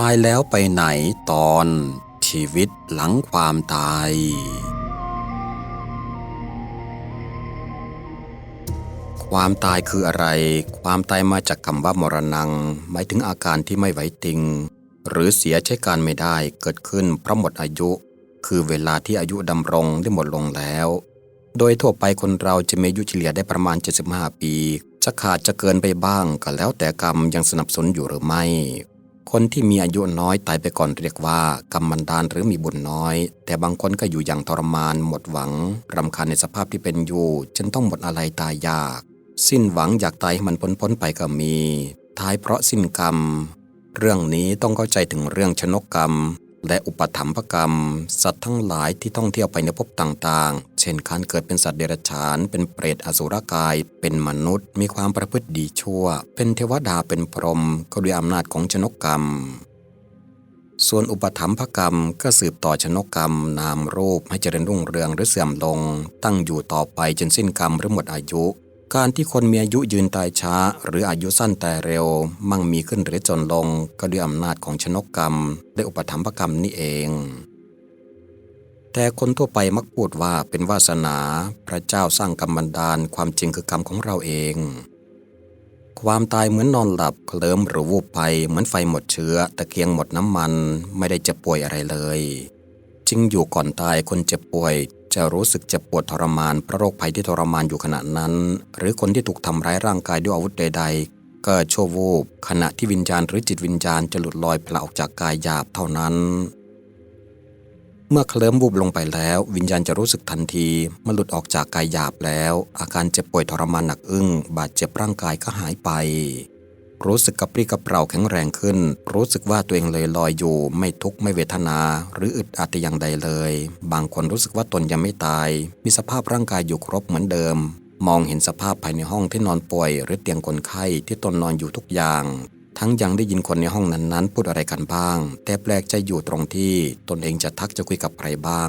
ตายแล้วไปไหนตอนชีวิตหลังความตาย ความตายคืออะไร ความตายมาจากคำว่ามรณงหมายถึงอาการที่ไม่ไหวติง หรือเสียใช้การไม่ได้เกิดขึ้นเพราะหมดอายุ คือเวลาที่อายุดำรงได้หมดลงแล้ว โดยทั่วไปคนเราจะมีอายุเฉลี่ยได้ประมาณ 75 ปี จะขาดจะเกินไปบ้างก็แล้วแต่กรรมยังสนับสนุนอยู่หรือไม่ คนที่มีอายุน้อยตายไปก่อนเรียกว่ากรรมันดานหรือมีบุญน้อย แต่บางคนก็อยู่อย่างทรมาน หมดหวังรำคาญในสภาพที่เป็นอยู่จนต้องหมดอะไรตายยาก สิ้นหวังอยากตายให้มันพ้นพ้นไปก็มี ท้ายเพราะสิ้นกรรม เรื่องนี้ต้องเข้าใจถึงเรื่องชนกกรรม และอุปถัมภกรรม สัตว์ทั้งหลายที่ท่องเที่ยวไปในภพต่างๆ ช่นการเกิดเป็นสัตว์เดรัจฉาน เป็นเปรตอสุรกาย เป็นมนุษย์ มีความประพฤติดีชั่ว เป็นเทวดาเป็นพรหมก็ด้วยอำนาจของชนกกรรม ส่วนอุปถัมภกรรมก็สืบต่อชนกกรรม นามรูปให้เจริญรุ่งเรืองหรือเสื่อมลง ตั้งอยู่ต่อไปจนสิ้นกรรมหรือหมดอายุการที่คนมีอายุยืนตายช้า หรืออายุสั้นแต่เร็ว มั่งมีขึ้นหรือจนลง ก็ด้วยอำนาจของชนกกรรม และอุปถัมภกรรมนี่เอง แต่คนทั่วไปมักพูดว่าเป็นวาสนาพระเจ้าสร้างกรรมบันดาลความจริงคือกรรมของเราเอง ความตายเหมือนนอนหลับเคลิ้มหรือวูบไปเหมือนไฟหมดเชื้อ ตะเกียงหมดน้ำมันไม่ได้เจ็บป่วยอะไรเลยจริงอยู่ก่อนตายคนเจ็บป่วย จะรู้สึกเจ็บปวดทรมานเพราะโรคภัยที่ทรมานอยู่ขณะนั้น หรือคนที่ถูกทำร้ายร่างกายด้วยอาวุธใด ๆ ก็ชั่ววูบขณะที่วิญญาณหรือจิตวิญญาณจะหลุดลอยพละออกจากกายหยาบเท่านั้น เมื่อเคลิ้มวูบลงไปแล้ว วิญญาณจะรู้สึกทันทีเมื่อหลุดออกจากกายหยาบแล้ว อาการเจ็บป่วยทรมานหนักอึ้ง บาดเจ็บร่างกายก็หายไป รู้สึกกระปรี้กระเปร่าแข็งแรงขึ้น รู้สึกว่าตัวเองเลยลอยอยู่ ไม่ทุกข์ไม่เวทนา หรืออึดอัดอย่างใดเลย บางคนรู้สึกว่าตนยังไม่ตาย มีสภาพร่างกายอยู่ครบเหมือนเดิม มองเห็นสภาพภายในห้องที่นอนป่วย หรือเตียงคนไข้ที่ตนนอนอยู่ทุกอย่าง ทั้งยังได้ยินคนในห้องนั้นๆ พูดอะไรกันบ้าง แต่แปลกใจอยู่ตรงที่ตนเองจะทักจะคุยกับใครบ้าง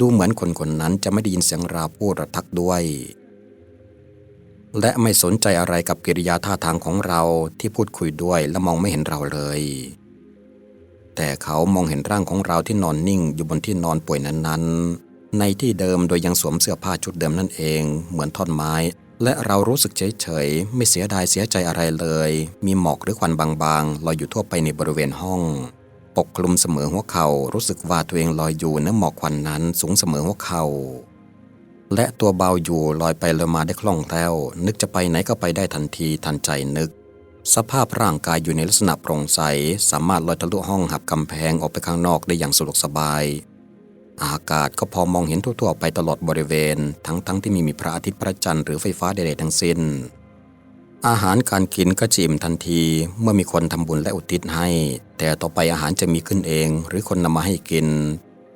ดูเหมือนคนคนนั้นจะไม่ได้ยินเสียงราพูดหรือทักด้วย และไม่สนใจอะไรกับกิริยาท่าทางของเราที่พูดคุยด้วยและมองไม่เห็นเราเลย แต่เขามองเห็นร่างของเราที่นอนนิ่งอยู่บนที่นอนป่วยนั้นๆ ในที่เดิมโดยยังสวมเสื้อผ้าชุดเดิมนั่นเอง เหมือนท่อนไม้ และเรารู้สึกเฉยๆไม่เสียดายเสียใจอะไรเลย มีหมอกหรือควันบางๆ ลอยอยู่ทั่วไปในบริเวณห้อง ปกคลุมเสมอหัวเขา่ารู้สึกว่าตัวเองลอยอยู่ในหมอกควันนั้นสูงเสมอหัวเขา่าและตัวเบาอยู่ลอยไปลอยมาได้คล่องแคล่ว นึกจะไปไหนก็ไปได้ทันทีทันใจนึก สภาพร่างกายอยู่ในลักษณะโปร่งใส สามารถลอยทะลุห้องหับกำแพงออกไปข้างนอกได้อย่างสะดวกสบาย อากาศก็พอมองเห็นทั่วๆไปตลอดบริเวณ ทั้งๆทที่ไมีมีพระอาทิตย์พระจันทร์หรือไฟฟ้าใดๆทั้งสิ้น อาหารการกินก็จิมทันที เมื่อมีคนทำบุญและอุทิศให้ แต่ต่อไปอาหารจะมีขึ้นเอง หรือคนนำมาให้กิน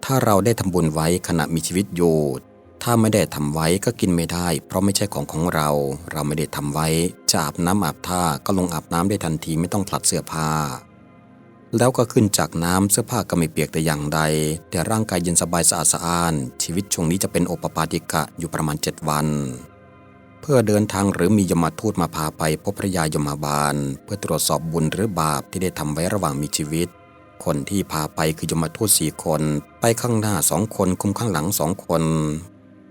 ถ้าเราได้ทำบุญไว้ขณะมีชีวิตอยู่ ถ้าไม่ได้ทำไว้ก็กินไม่ได้ เพราะไม่ใช่ของของเรา เราไม่ได้ทำไว้จะอาบน้ำอาบท่าก็ลงอาบน้ำได้ทันทีไม่ต้องผลัดเสื้อผ้า แล้วก็ขึ้นจากน้ำเสื้อผ้าก็ไม่เปียกแต่อย่างใด แต่ร่างกายเย็นสบายสะอาดสะอ้าน ชีวิตช่วงนี้จะเป็นโอปปาติกะอยู่ประมาณ 7 วัน เพื่อเดินทางหรือมียมทูตมาพาไปพบพระยายมบาล เพื่อตรวจสอบบุญหรือบาปที่ได้ทำไว้ระหว่างมีชีวิต คนที่พาไปคือยมทูตสี่คน ไปข้างหน้าสองคนคุมข้างหลังสองคน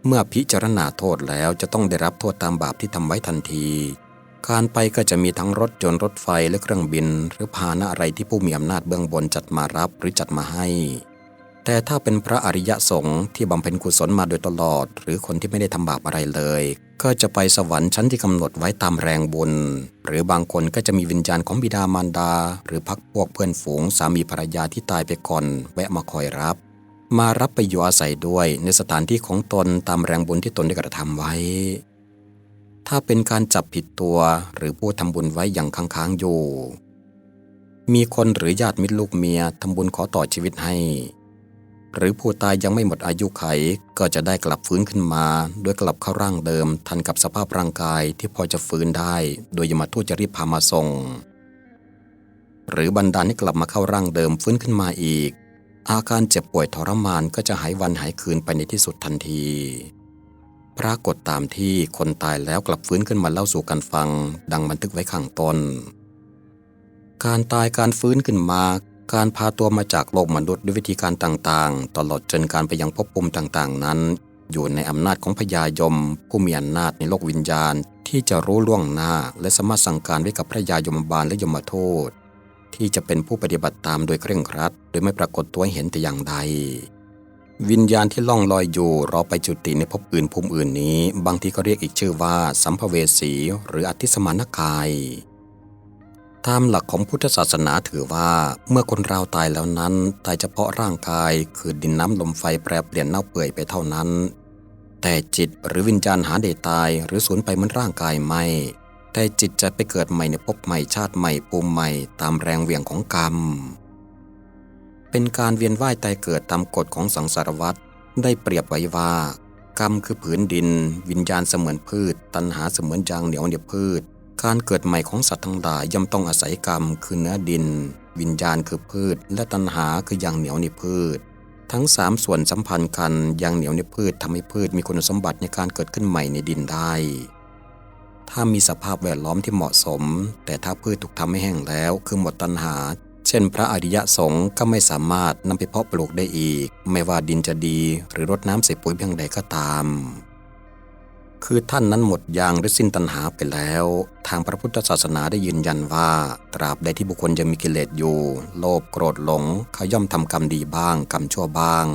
เมื่อพิจารณาโทษแล้วจะต้องได้รับโทษตามบาปที่ทำไว้ทันที การไปก็จะมีทั้งรถยนต์รถไฟและเครื่องบิน หรือพาหนะอะไรที่ผู้มีอำนาจเบื้องบนจัดมารับหรือจัดมาให้ แต่ถ้าเป็นพระอริยสงฆ์ที่บำเพ็ญกุศลมาโดยตลอด หรือคนที่ไม่ได้ทำบาปอะไรเลย ก็จะไปสวรรค์ชั้นที่กำหนดไว้ตามแรงบุญ หรือบางคนก็จะมีวิญญาณของบิดามารดา หรือพักพวกเพื่อนฝูงสามีภรรยาที่ตายไปก่อน แวะมาคอยรับ มารับไปอยู่อาศัยด้วยในสถานที่ของตนตามแรงบุญที่ตนได้กระทำไว้ ถ้าเป็นการจับผิดตัวหรือผู้ทำบุญไว้อย่างค้างๆอยู่ มีคนหรือญาติมิตรลูกเมียทำบุญขอต่อชีวิตให้ หรือผู้ตายยังไม่หมดอายุไขก็จะได้กลับฟื้นขึ้นมาโดยกลับเข้าร่างเดิม ทันกับสภาพร่างกายที่พอจะฟื้นได้ โดยยมทูตจะรีบพามาส่ง หรือบันดาลให้กลับมาเข้าร่างเดิมฟื้นขึ้นมาอีก อาการเจ็บป่วยทรมานก็จะหายวันหายคืนไปในที่สุดทันที ปรากฏตามที่คนตายแล้วกลับฟื้นขึ้นมาเล่าสู่กันฟัง ดังบันทึกไว้ข้างต้น การตายการฟื้นขึ้นมา การพาตัวมาจากโลกมนุษย์ด้วยวิธีการต่างๆ ตลอดจนการไปยังภพภูมิต่างๆ นั้น อยู่ในอำนาจของพญายม ผู้มีอำนาจในโลกวิญญาณ ที่จะรู้ล่วงหน้า และสามารถสั่งการไว้กับพระยายมบาลและยมโทษ ที่จะเป็นผู้ปฏิบัติตามโดยเคร่งครัด โดยไม่ปรากฏตัวให้เห็นแต่อย่างใด วิญญาณที่ล่องลอยอยู่รอไปจุติในภพอื่นภูมิอื่นนี้ บางทีก็เรียกอีกชื่อว่า สัมภเวสีหรืออธิสมานกายตามหลักของพุทธศาสนาถือว่าเมื่อคนเราตายแล้วนั้น ตายเฉพาะร่างกายคือดินน้ำลมไฟแปรเปลี่ยนเน่าเปื่อยไปเท่านั้น แต่จิตหรือวิญญาณหาเดตายหรือสูญไปเหมือนร่างกายไม่ แต่จิตจะไปเกิดใหม่ในภพใหม่ชาติใหม่ภูมิใหม่ตามแรงเหวี่ยงของกรรม เป็นการเวียนว่ายตายเกิดตามกฎของสังสารวัฏได้เปรียบไว้ว่า กรรมคือผืนดิน วิญญาณเสมือนพืช ตัณหาเสมือนยางเหนียวเหนียวพืช การเกิดใหม่ของสัตว์ทั้งหลายย่อมต้องอาศัยกรรมคือเนื้อดิน วิญญาณคือพืช และตัณหาคือยางเหนียวในพืช ทั้งสามส่วนสัมพันธ์กันยางเหนียวในพืชทำให้พืชมีคุณสมบัติในการเกิดขึ้นใหม่ในดินได้ ถ้ามีสภาพแวดล้อมที่เหมาะสม แต่ถ้าพืชถูกทำให้แห้งแล้ว คือหมดตัณหา เช่น พระอริยสงฆ์ก็ไม่สามารถนำไปเพาะปลูกได้อีก ไม่ว่าดินจะดีหรือรดน้ำใส่ปุ๋ยเพียงใดก็ตาม คือท่านนั้นหมดยางหรือสิ้นตัณหาไปแล้ว ทางพระพุทธศาสนาได้ยืนยันว่า ตราบใดที่บุคคลยังมีกิเลสอยู่ โลภโกรธหลงเขาย่อมทำกรรมดีบ้างกรรมชั่วบ้าง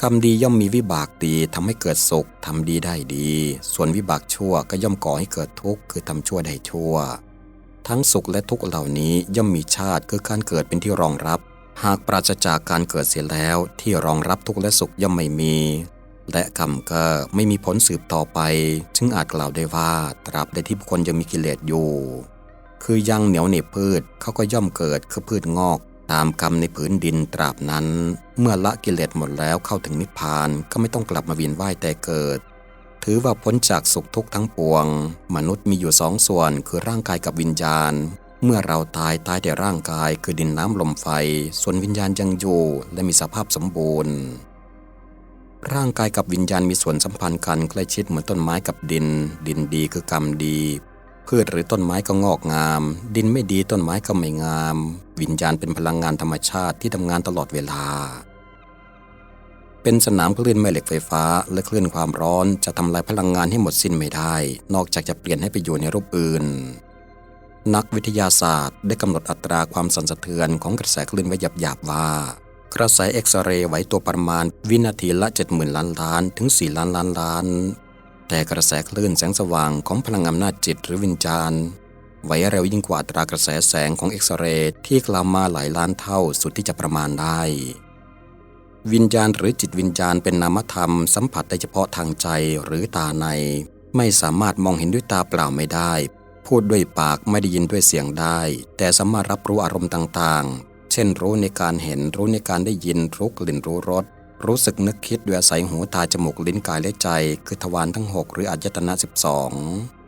กรรมดีย่อมมีวิบากดีทำให้เกิดสุขทำดีได้ดี ส่วนวิบากชั่วก็ย่อมก่อให้เกิดทุกข์คือทำชั่วได้ชั่ว ทั้งสุขและทุกข์เหล่านี้ย่อมมีชาติคือการเกิดเป็นที่รองรับ หากปราศจากการเกิดเสียแล้วที่รองรับทุกข์และสุขย่อมไม่มี และกรรมก็ไม่มีผลสืบต่อไป จึงอาจกล่าวได้ว่าตราบใดที่บุคคลยังมีกิเลสอยู่ คือยังเหนียวเหน็บพืชเขาก็ย่อมเกิดคือพืชงอก ตามกรรมในผืนดินตราบนั้น เมื่อละกิเลสหมดแล้วเข้าถึงนิพพานก็ไม่ต้องกลับมาเวียนว่ายแต่เกิด ถือว่าพ้นจากสุขทุกข์ทั้งปวง มนุษย์มีอยู่สองส่วนคือร่างกายกับวิญญาณ เมื่อเราตายตายแต่ร่างกายคือดินน้ำลมไฟ ส่วนวิญญาณยังอยู่และมีสภาพสมบูรณ์ ร่างกายกับวิญญาณมีส่วนสัมพันธ์กันใกล้ชิดเหมือนต้นไม้กับดิน ดินดีคือกรรมดี พืชหรือต้นไม้ก็งอกงาม ดินไม่ดีต้นไม้ก็ไม่งาม วิญญาณเป็นพลังงานธรรมชาติที่ทำงานตลอดเวลา เป็นสนามคลื่นแม่เหล็กไฟฟ้า และคลื่นความร้อนจะทำลายพลังงานให้หมดสิ้นไม่ได้ นอกจากจะเปลี่ยนให้ไปอยู่ในรูปอื่น นักวิทยาศาสตร์ได้กำหนดอัตราความสั่นสะเทือนของกระแสคลื่นไว้หยาบๆว่ากระแสเอ็กซเรย์ไหวตัวประมาณวินาทีละ 70,000 ล้านล้านถึง 4 ล้านล้านล้าน แต่กระแสคลื่นแสงสว่างของพลังอำนาจจิตหรือวิญญาณไหวเร็วยิ่งกว่าอัตรากระแสแสงของเอ็กซเรย์ที่กล่าวมาหลายล้านเท่าสุดที่จะประมาณได้ วิญญาณหรือจิตวิญญาณเป็นนามธรรมสัมผัสได้เฉพาะทางใจหรือตาใน ไม่สามารถมองเห็นด้วยตาเปล่าไม่ได้ พูดด้วยปากไม่ได้ยินด้วยเสียงได้ แต่สามารถรับรู้อารมณ์ต่างๆ เช่นรู้ในการเห็นรู้ในการได้ยินรู้กลิ่นรู้รสรู้สึกนึกคิดด้วยอาศัยหูตาจมูกลิ้นกายและใจ คือทวารทั้ง 6 หรืออายตนะ 12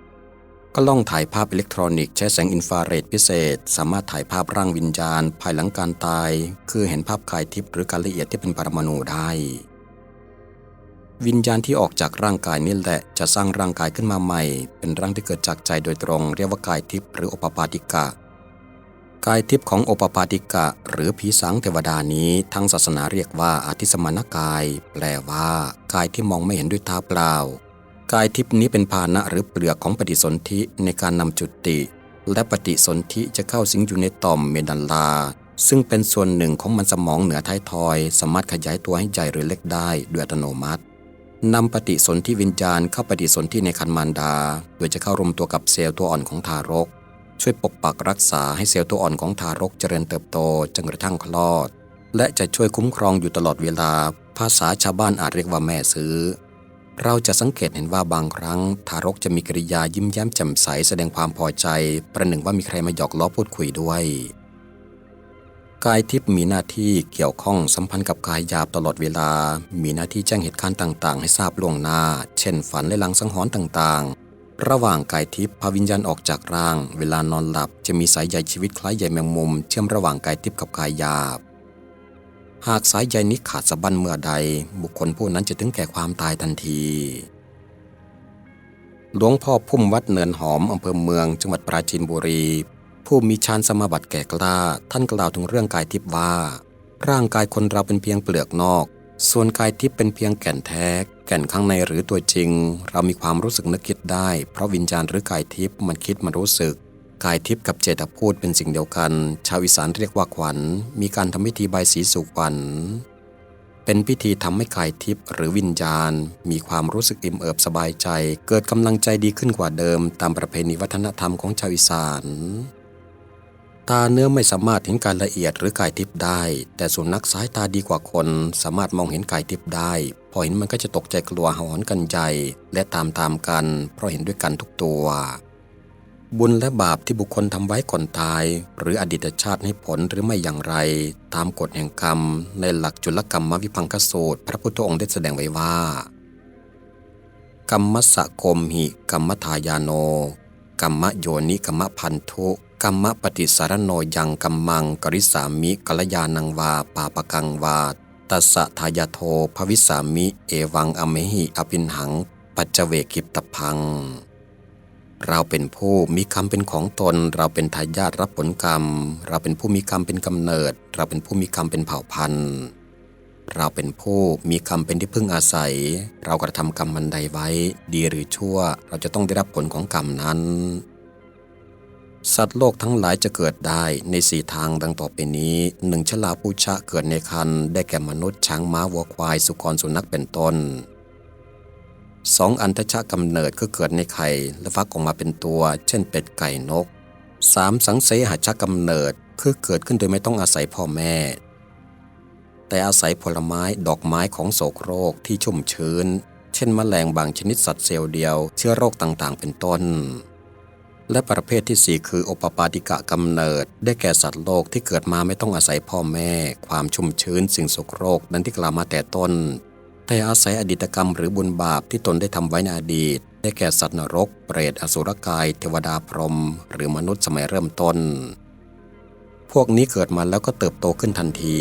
ก็ล่องถ่ายภาพอิเล็กทรอนิกส์ใช้แสงอินฟราเรดพิเศษ สามารถถ่ายภาพร่างวิญญาณ ภายหลังการตาย คือเห็นภาพกายทิพย์หรือการละเอียดที่เป็นปรมาณูได้ วิญญาณที่ออกจากร่างกายนี่แหละจะสร้างร่างกายขึ้นมาใหม่ เป็นร่างที่เกิดจากใจโดยตรง เรียกว่ากายทิพย์หรือโอปปาติกะ กายทิพย์ของโอปปาติกะ หรือผีสางเทวดานี้ทั้งศาสนาเรียกว่าอาทิสมานกาย แปลว่า กายที่มองไม่เห็นด้วยตาเปล่า กายทิพย์นี้เป็นพาหนะหรือเปลือกของปฏิสนธิในการนำจุติ และปฏิสนธิจะเข้าสิงอยู่ในต่อมเมดัลลา ซึ่งเป็นส่วนหนึ่งของมันสมองเหนือท้ายทอย สามารถขยายตัวให้ใหญ่หรือเล็กได้ด้วยอัตโนมัตินำปฏิสนธิวิญญาณเข้าปฏิสนธิในคันมารดา โดยจะเข้ารวมตัวกับเซลล์ตัวอ่อนของทารก ช่วยปกปักรักษาให้เซลล์ตัวอ่อนของทารกเจริญเติบโตจนกระทั่งคลอด และจะช่วยคุ้มครองอยู่ตลอดเวลา ภาษาชาวบ้านอาจเรียกว่าแม่ซื้อ เราจะสังเกตเห็นว่าบางครั้ง ทารกจะมีกริยายิ้มแย้มแจ่มใสแสดงความพอใจ ประหนึ่งว่ามีใครมาหยอกล้อพูดคุยด้วย กายทิพย์มีหน้าที่เกี่ยวข้องสัมพันธ์กับกายหยาบตลอดเวลา มีหน้าที่แจ้งเหตุการณ์ต่าง ๆ ให้ทราบล่วงหน้า เช่น ฝันและลังสังหรณ์ต่าง ๆ ระหว่างกายทิพย์พาวิญญาณออกจากร่าง เวลานอนหลับ จะมีสายใยชีวิตคล้ายใยแมงมุม เชื่อมระหว่างกายทิพย์กับกายหยาบ หากสายใยนี้ขาดสะบั้นเมื่อใด บุคคลผู้นั้นจะถึงแก่ความตายทันที หลวงพ่อพุ่มวัดเนินหอมอำเภอเมืองจังหวัดปราจีนบุรี ผู้มีฌานสมาบัติแก่กล้า ท่านกล่าวถึงเรื่องกายทิพย์ว่า ร่างกายคนเราเป็นเพียงเปลือกนอก ส่วนกายทิพย์เป็นเพียงแก่นแท้ แก่นข้างในหรือตัวจริง เรามีความรู้สึกนึกคิดได้ เพราะวิญญาณหรือกายทิพย์มันคิดมันรู้สึก กายทิพย์กับเจตพูดเป็นสิ่งเดียวกัน ชาวอีสานเรียกว่าขวัญ มีการทำพิธีใบายสีสู่ขวัญ เป็นพิธีทำให้กายทิพย์หรือวิญญาณ มีความรู้สึกอิ่มเอิบสบายใจ เกิดกำลังใจดีขึ้นกว่าเดิม ตามประเพณีวัฒนธรรมของชาวอีสานตาเนื้อไม่สามารถเห็นการละเอียดหรือกายทิพย์ได้ แต่สุนัขสายตาดีกว่าคน สามารถมองเห็นกายทิพย์ได้ พอเห็นมันก็จะตกใจกลัวหอนกันใจ และตามตามกัน เพราะเห็นด้วยกันทุกตัว บุญและบาปที่บุคคลทำไว้ก่อนตาย หรืออดีตชาติให้ผลหรือไม่อย่างไร ตามกฎแห่งกรรม ในหลักจุลกรรมวิพังคสูตร พระพุทธองค์ได้แสดงไว้ว่า กรรมสะคมหิกรรมทายาโน กรรมโยนิกรรมพันธุกรรมปฏิสารโนยังกัมมังกริสามิกัลยานังวาปาปกังวาตัสสะทายาโทภวิสามิ เอวังอเมหิอภินหัง ปัจเจเวกิปตพัง เราเป็นผู้มีกรรมเป็นของตน เราเป็นทายาทรับผลกรรม เราเป็นผู้มีกรรมเป็นกำเนิด เราเป็นผู้มีกรรมเป็นเผ่าพันธุ์ เราเป็นผู้มีกรรมเป็นที่พึ่งอาศัย เรากระทำกรรมมันใดไว้ ดีหรือชั่ว เราจะต้องได้รับผลของกรรมนั้น สัตว์โลกทั้งหลายจะเกิดได้ในสี่ทางดังต่อไปนี้หนึ่งชลาผู้ชะเกิดในคันได้แก่มนุษย์ช้างม้าวัวควายสุกรสุนัขเป็นต้น สองอันทชะกำเนิดก็เกิดในไข่และฟักออกมาเป็นตัว เช่นเป็ดไก่นกสามสังเสหชะกำเนิดคือเกิดขึ้นโดยไม่ต้องอาศัยพ่อแม่ แต่อาศัยผลไม้ดอกไม้ของโศกโรคที่ชุ่มชื้น เช่นแมลงบางชนิดสัตว์เซลล์เดียวเชื้อโรคต่างๆ เป็นต้น และประเภทที่ 4 คือโอปปาติกะกำเนิด ได้แก่สัตว์โลกที่เกิดมาไม่ต้องอาศัยพ่อแม่ ความชุ่มชื้นสิ่งโสโครกดังที่กล่าวมาแต่ต้น แต่อาศัยอดีตกรรมหรือบุญบาปที่ตนได้ทำไว้ในอดีต ได้แก่สัตว์นรก เปรตอสุรกาย เทวดาพรหมหรือมนุษย์สมัยเริ่มต้น พวกนี้เกิดมาแล้วก็เติบโตขึ้นทันที